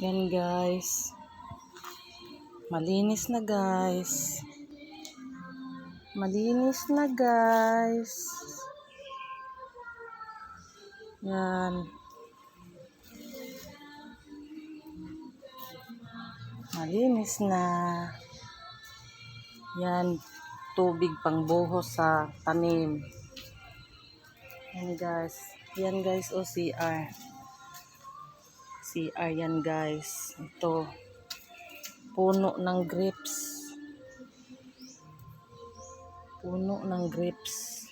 Yan guys. Malinis na guys. Malinis na guys. Yan. Malinis na. Yan. Tubig pang buhos sa tanim. Yan guys. Yan guys o CR. Yan guys. Ito. Puno ng grapes. Puno ng grapes.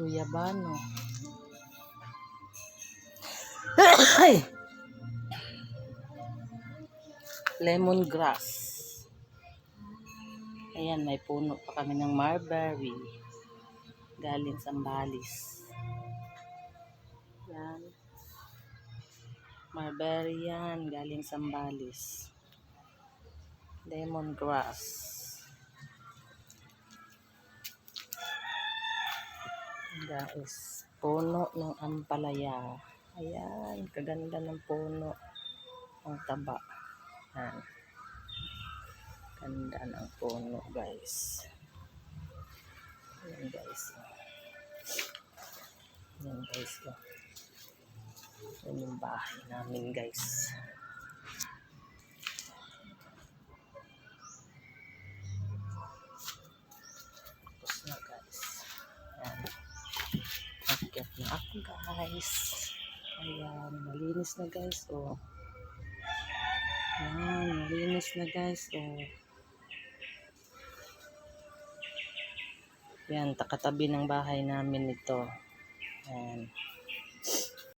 Guyabano. Lemongrass. Ayan, may puno pa kami ng marberry. Galing sa Balis. Yan. Marberry yan. Galing sa Balis. Lemongrass. Guys, puno ng ampalaya. Ayan, kaganda ng puno. Ang taba. Yan. Ganda ng puno, guys. Guys. Yan, guys. Oh. Yan yung bahay namin, guys. Tapos na, guys. Yan. Akyat na ako, guys. Ayan, malinis na, guys. Oh. Yan, malinis na, guys. Oh. Yan, takatabi ng bahay namin ito. Ayan.